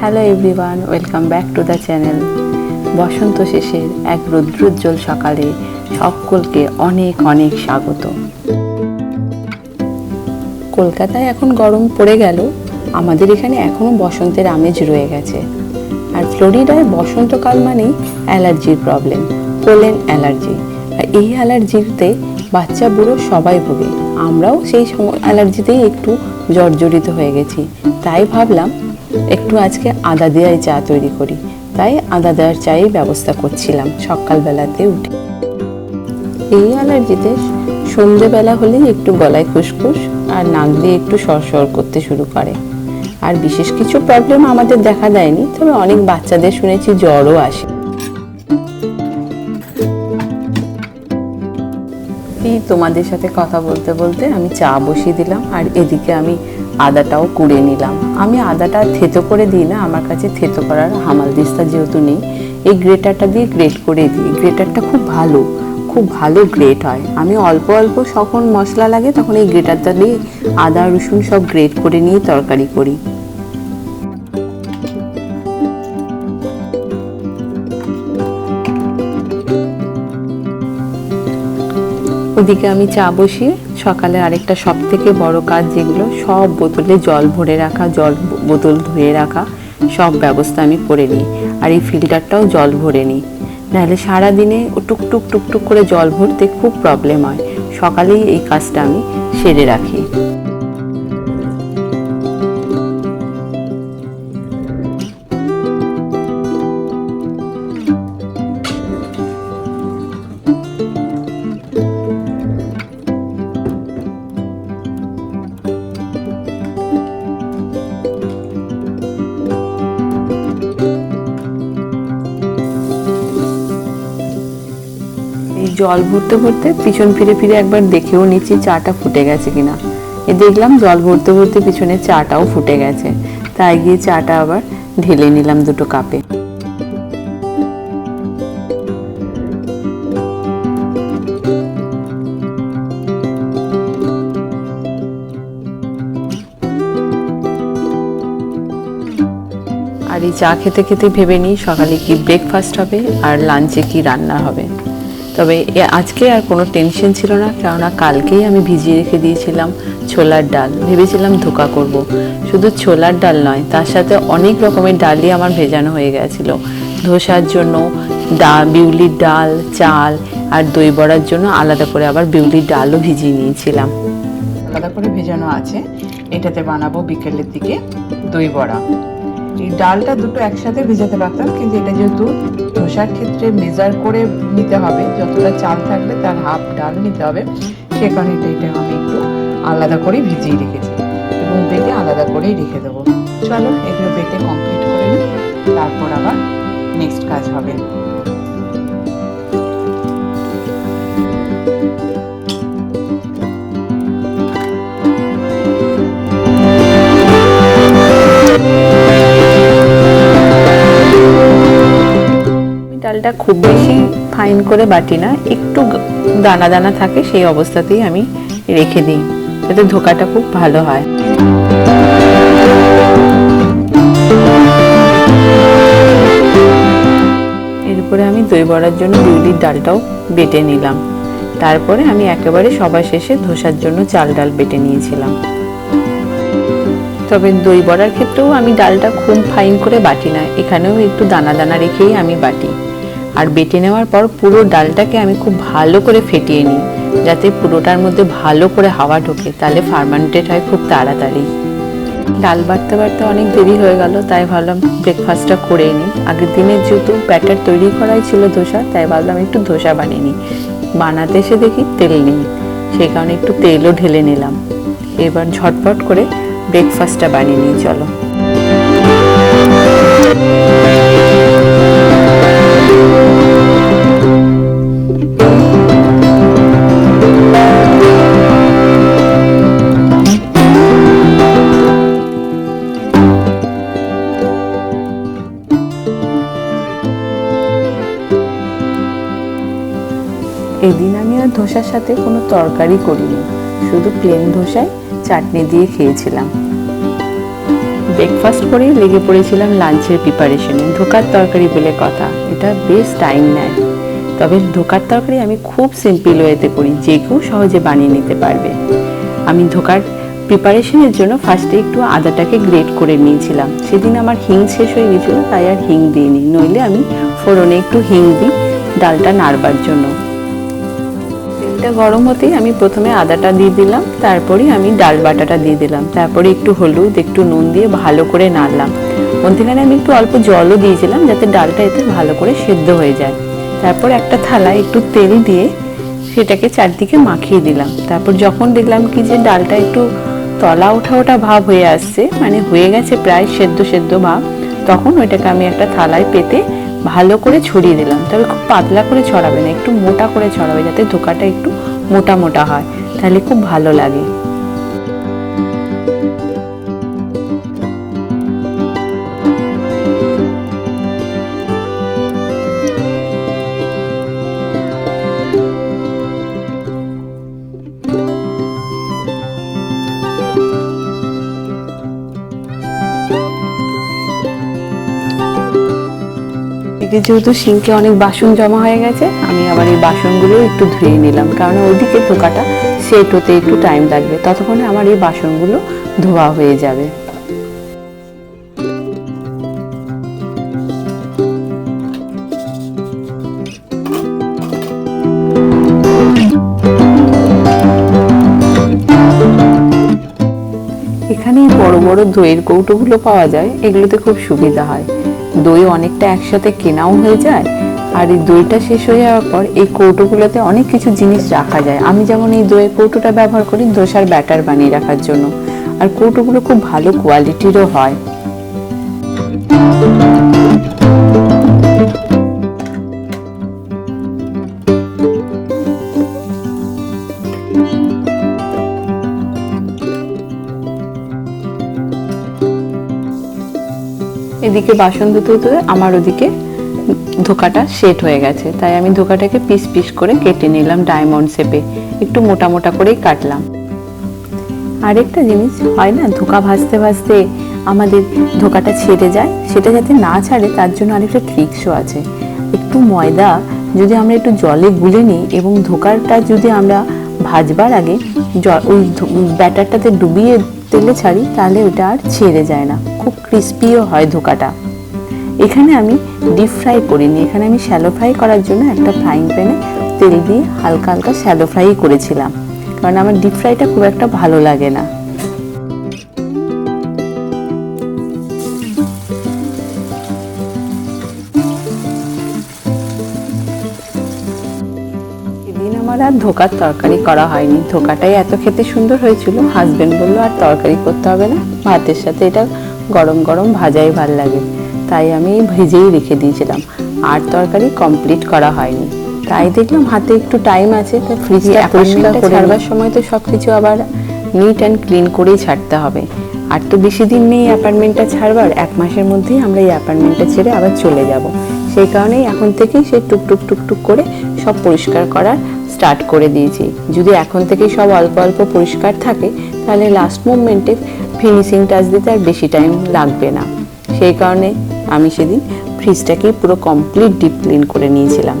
Hello everyone welcome back to the channel বসন্ত শেষের এক রৌদ্রোজ্জ্বল সকালে সকলকে অনেক অনেক স্বাগত। কলকাতায় এখন গরম পড়ে গেল, আমাদের এখানে এখনও বসন্তের আমেজ রয়ে গেছে। আর ফ্লোরিডায় বসন্তকাল মানেই অ্যালার্জির প্রবলেম পোলেন অ্যালার্জি। আর এই অ্যালার্জিতে বাচ্চা বুড়ো সবাই ভোগে, আমরাও সেই সময় অ্যালার্জিতেই একটু জর্জরিত হয়ে গেছি। তাই ভাবলাম, একটু আজকে আদা দেওয়াই চা তৈরি করি। তাই আদা দেওয়ার চাই ব্যবস্থা করছিলাম সকালবেলাতে উঠে। এই অ্যালার্জিতে সন্ধেবেলা হলেই একটু গলায় খুসখুস আর নাক দিয়ে একটু সরসর করতে শুরু করে। আর বিশেষ কিছু প্রবলেম আমাদের দেখা দেয়নি, তবে অনেক বাচ্চাদের শুনেছি জ্বরও আসে। তোমাদের সাথে কথা বলতে বলতে আমি চা বসিয়ে দিলাম আর এদিকে আমি আদাটাও কুড়ে নিলাম। আমি আদাটা থেতো করে দিই না, আমার কাছে থেতো করার হামাল দিস্তা যেহেতু নেই, এই গ্রেটারটা দিয়ে গ্রেট করে দিই। গ্রেটারটা খুব ভালো খুব ভালো গ্রেট হয়। আমি অল্প অল্প যখন মশলা লাগে তখন এই গ্রেটারটা দিয়ে আদা, রসুন সব গ্রেট করে নিয়ে তরকারি করি। ওদিকে আমি চা বসিয়ে সকালে আরেকটা সব থেকে বড় কাজ যেগুলো, সব বোতলে জল ভরে রাখা, জল বোতল ধুয়ে রাখা, সব ব্যবস্থা আমি করে নিই। আর এই ফিল্টারটাও জল ভরে নিই। নাহলে সারাদিনে ও টুকটুক টুকটুক করে জল ভরতে খুব প্রবলেম হয়। সকালেই এই কাজটা আমি সেরে রাখি। জল ভরতে ভরতে পিছন ফিরে ফিরে একবার দেখেও নিচ্ছি চাটা ফুটে গেছে কিনা। এ দেখলাম জল ভরতে ভরতে পিছনে চাটাও ফুটে গেছে। তাই গিয়ে চাটা আবার ঢেলে নিলাম দুটো কাপে। আর এই চা খেতে খেতে ভেবে নিই সকালে কি ব্রেকফাস্ট হবে আর লাঞ্চে কি রান্না হবে। তবে আজকে আর কোনো টেনশন ছিল না, কেননা কালকেই আমি ভিজিয়ে রেখে দিয়েছিলাম ছোলার ডাল। ভেবেছিলাম ধোকা করব। শুধু ছোলার ডাল নয়, তার সাথে অনেক রকমের ডালই আমার ভেজানো হয়ে গেছিল। ধোসার জন্য ডা বিউলির ডাল, চাল আর দই বড়ার জন্য আলাদা করে আবার বিউলির ডালও ভিজিয়ে নিয়েছিলাম। আলাদা করে ভেজানো আছে। এটাতে বানাবো বিকেলের দিকে দই বড়া। এই ডালটা দুটো একসাথে ভেজাতে পারতাম, কিন্তু এটা যেহেতু ধোসার ক্ষেত্রে মেজার করে নিতে হবে, যতটা চাল থাকবে তার হাফ ডাল নিতে হবে, সে কারণে এটা এটা আমি একটু আলাদা করে ভিজিয়ে রেখেছি এবং বেটে আলাদা করেই রেখে দেবো। চলো, এগুলো বেটে কমপ্লিট করে নিই, তারপর আবার নেক্সট কাজ হবে। খুব বেশি ফাইন করে বাটি না, একটু দানা দানা থাকে সেই অবস্থাতেই আমি রেখে দিই, যাতে ধোকাটা খুব ভালো হয়। এরপরে আমি দই বড়ার জন্য বিউলির ডালটাও বেটে নিলাম। তারপরে আমি একেবারে সবার শেষে ধোসার জন্য চাল ডাল বেটে নিয়েছিলাম। তবে দই বড়ার ক্ষেত্রেও আমি ডালটা খুব ফাইন করে বাটি না, এখানেও একটু দানা দানা রেখেই আমি বাটি। আর বেটে নেওয়ার পর পুরো ডালটাকে আমি খুব ভালো করে ফেটিয়ে নিই, যাতে পুরোটার মধ্যে ভালো করে হাওয়া ঢোকে, তাহলে ফার্মান্টেড হয় খুব তাড়াতাড়ি। ডাল বাড়তে বাড়তে অনেক দেরি হয়ে গেল, তাই ভাবলাম ব্রেকফাস্টটা করে নিই। আগের দিনের যেহেতু ব্যাটার তৈরি করাই ছিল ধোসা, তাই ভাবলাম একটু ধোসা বানিয়ে নিই। বানাতে এসে দেখি তেল নেই, সেই কারণে একটু তেলও ঢেলে নিলাম। এবার ঝটপট করে ব্রেকফাস্টটা বানিয়ে নিই, চলো। এদিন আমি আর ধোসার সাথে কোনো তরকারি করিনি। শুধু প্লেন ধোসায় চাটনি দিয়ে খেয়েছিলাম। ব্রেকফাস্ট করেই লেগে পড়েছিলাম লাঞ্চের প্রিপারেশনে ধোকার তরকারি বলে কথা, এটা বেশ টাইম নেয়। তবে ধোকার তরকারি আমি খুব সিম্পল ওয়েতে করি, যে কেউ সহজে বানিয়ে নিতে পারবে। আমি ধোকার প্রিপারেশনের জন্য ফার্স্টে একটু আদাটাকে গ্রেট করে নিয়েছিলাম। সেদিন আমার হিং শেষ হয়ে গেছিল, তাই আর হিং দিইনি। নইলে আমি ফোড়নে একটু হিং দিই, ডালটা নাড়বার জন্য। তেলটা গরম হতেই আমি প্রথমে আদাটা দিয়ে দিলাম তারপরে আমি ডাল বাটাটা দিয়ে দিলাম। তারপরে একটু হলুদ, একটু নুন দিয়ে ভালো করে নাড়লাম। মধ্যেখানে আমি একটু অল্প জলও দিয়েছিলাম যাতে ডালটা এতে ভালো করে সেদ্ধ হয়ে যায়। তারপর একটা থালায় একটু তেল দিয়ে সেটাকে চারদিকে মাখিয়ে দিলাম। তারপর যখন দেখলাম কি যে ডালটা একটু তলা ওঠা ওঠা ভাব হয়ে আসছে মানে হয়ে গেছে প্রায় সেদ্ধ সেদ্ধ ভাব, তখন ওইটাকে আমি একটা থালায় পেতে ভালো করে ছড়িয়ে দিলাম। তবে খুব পাতলা করে ছড়াবে না, একটু মোটা করে ছড়াবে যাতে ধোকাটা একটু মোটা মোটা হয়, তাহলে খুব ভালো লাগে। এদিকে যেহেতু সিঙ্কে অনেক বাসন জমা হয়ে গেছে, আমি আবার এই বাসনগুলো একটু ধুয়ে নিলাম, কারণ ওইদিকে ধোকাটা সেট হতে একটু টাইম লাগবে, ততক্ষণে আমার এই বাসনগুলো ধোয়া হয়ে যাবে। এখানে বড় বড় দইয়ের কৌটোগুলো পাওয়া যায়, এগুলোতে খুব সুবিধা হয়। দই অনেকটা একসাথে কেনাও হয়ে যায় আর এই দইটা শেষ হয়ে যাওয়ার পর এই কৌটোগুলোতে অনেক কিছু জিনিস রাখা যায়। আমি যেমন এই দইয়ের কৌটোটা ব্যবহার করি দোসার ব্যাটার বানিয়ে রাখার জন্য। আর কৌটোগুলো খুব ভালো কোয়ালিটিরও হয়। এদিকে বাসন ধুতে ধুতে আমার ওদিকে ধোকাটা সেট হয়ে গেছে। তাই আমি ধোকাটাকে পিস পিস করে কেটে নিলাম ডায়মন্ড শেপে একটু মোটা মোটা করেই কাটলাম। আরেকটা জিনিস হয় না, ধোকা ভাজতে ভাজতে আমাদের ধোকাটা ছেড়ে যায়, সেটা যাতে না ছাড়ে, তার জন্য আরেকটা ট্রিক্সও আছে। একটু ময়দা যদি আমরা একটু জলে গুলে নিই এবং ধোকাটা যদি আমরা ভাজবার আগে ওই ব্যাটারটাতে ডুবিয়ে তেলে ছাড়ি, তাহলে ওটা আর ছেড়ে যায় না। খুব ক্রিস্পিও হয় ধোকাটা। এখানে আমি ডিপ ফ্রাই করিনি। এখানে আমি শ্যালো ফ্রাই করার জন্য একটা ফ্রাইং প্যানে তেল দিয়ে হালকা হালকা শ্যালো ফ্রাই করেছিলাম। কারণ আমার ডিপ ফ্রাইটা খুব একটা ভালো লাগে না। আমার আর ধোকার তরকারি করা হয়নি। ধোকাটাই এত খেতে সুন্দর হয়েছিল। হাজবেন্ড বলল আর তরকারি করতে হবে না। ভাতের সাথে এটা গরম গরম ভাজাই ভালো লাগে। তাই আমি ভেজেই রেখে দিয়েছিলাম। আর তরকারি কমপ্লিট করা হয়নি। তাই দেখলাম হাতে একটু টাইম আছে তো ফ্রিজে পরিষ্কার ছাড়বার সময় তো সব কিছু আবার নিট অ্যান্ড ক্লিন করেই ছাড়তে হবে। আর তো বেশি দিন নেই অ্যাপার্টমেন্টটা ছাড়বার। এক মাসের মধ্যেই আমরা এই অ্যাপার্টমেন্টটা ছেড়ে আবার চলে যাব। সেই কারণেই এখন থেকেই সে টুকটুক টুকটুক করে সব পরিষ্কার করার স্টার্ট করে দিয়েছি। যদি এখন থেকেই সব অল্প অল্প পরিষ্কার থাকে, তাহলে লাস্ট মুভমেন্টে ফিনিশিং টাচ দিতে আর বেশি টাইম লাগবে না। সেই কারণে আমি সেদিন ফ্রিজটাকে পুরো কমপ্লিট ডিপ ক্লিন করে নিয়েছিলাম।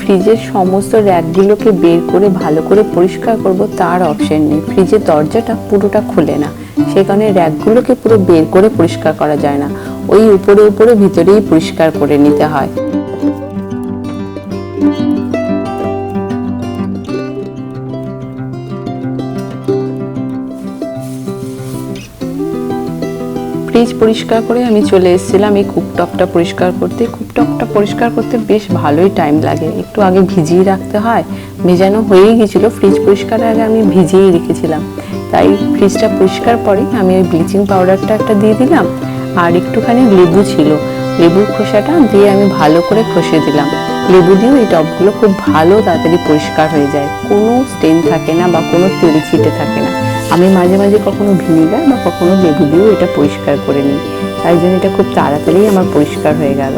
ফ্রিজের সমস্ত র্যাকগুলোকে বের করে ভালো করে পরিষ্কার করব, তার অপশন নেই। ফ্রিজের দরজাটা পুরোটা খুলে না। সেই কারণে র্যাকগুলোকে পুরো বের করে পরিষ্কার করা যায় না। ওই উপরে উপরে ভিতরেই পরিষ্কার করে নিতে হয়। ফ্রিজ পরিষ্কার করে আমি চলে এসেছিলাম এই কুকটপটা পরিষ্কার করতে। কুকটপটা পরিষ্কার করতে বেশ ভালোই টাইম লাগে। একটু আগে ভিজিয়ে রাখতে হয়। ভেজানো হয়েই গেছিল ফ্রিজ পরিষ্কারের আগে আমি ভিজিয়েই রেখেছিলাম। তাই ফ্রিজটা পরিষ্কার পরে আমি ওই ব্লিচিং পাউডারটা একটা দিয়ে দিলাম। আর একটুখানি লেবু ছিল। লেবুর খোসাটা দিয়ে আমি ভালো করে খসে দিলাম। লেবু দিয়েও এই টবগুলো খুব ভালো তাড়াতাড়ি পরিষ্কার হয়ে যায়। কোনো স্টেন থাকে না বা কোনো তেল ছিটে থাকে না। আমি মাঝে মাঝে কখনো ভিনিগার বা কখনো লেবু দিয়েও এটা পরিষ্কার করে নিই। তাই জন্য এটা খুব তাড়াতাড়ি আমার পরিষ্কার হয়ে গেল।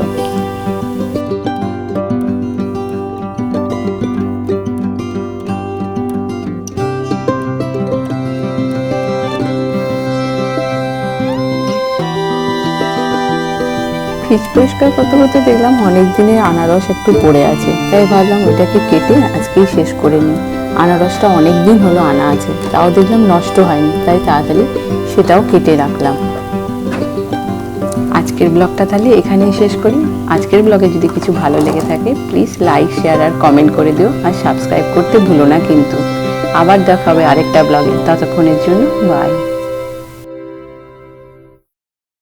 ফ্রিজ পরিষ্কার করতে করতে দেখলাম অনেক দিনের আনারস একটু পড়ে আছে। তাই ভাবলাম ওইটাকে কেটে আজকেই শেষ করে নিই। আনারসটা অনেক দিন হলো আনা আছে, তাও দেখলাম নষ্ট হয়নি, তাই তাড়াতাড়ি সেটাও কেটে রাখলাম। আজকের ব্লগটা তাহলে এখানেই শেষ করি। আজকের ব্লগে যদি কিছু ভালো লেগে থাকে প্লিজ লাইক শেয়ার আর কমেন্ট করে দিও আর সাবস্ক্রাইব করতে ভুলো না কিন্তু। আবার দেখা হবে আরেকটা ব্লগে। ততক্ষণের জন্য বাই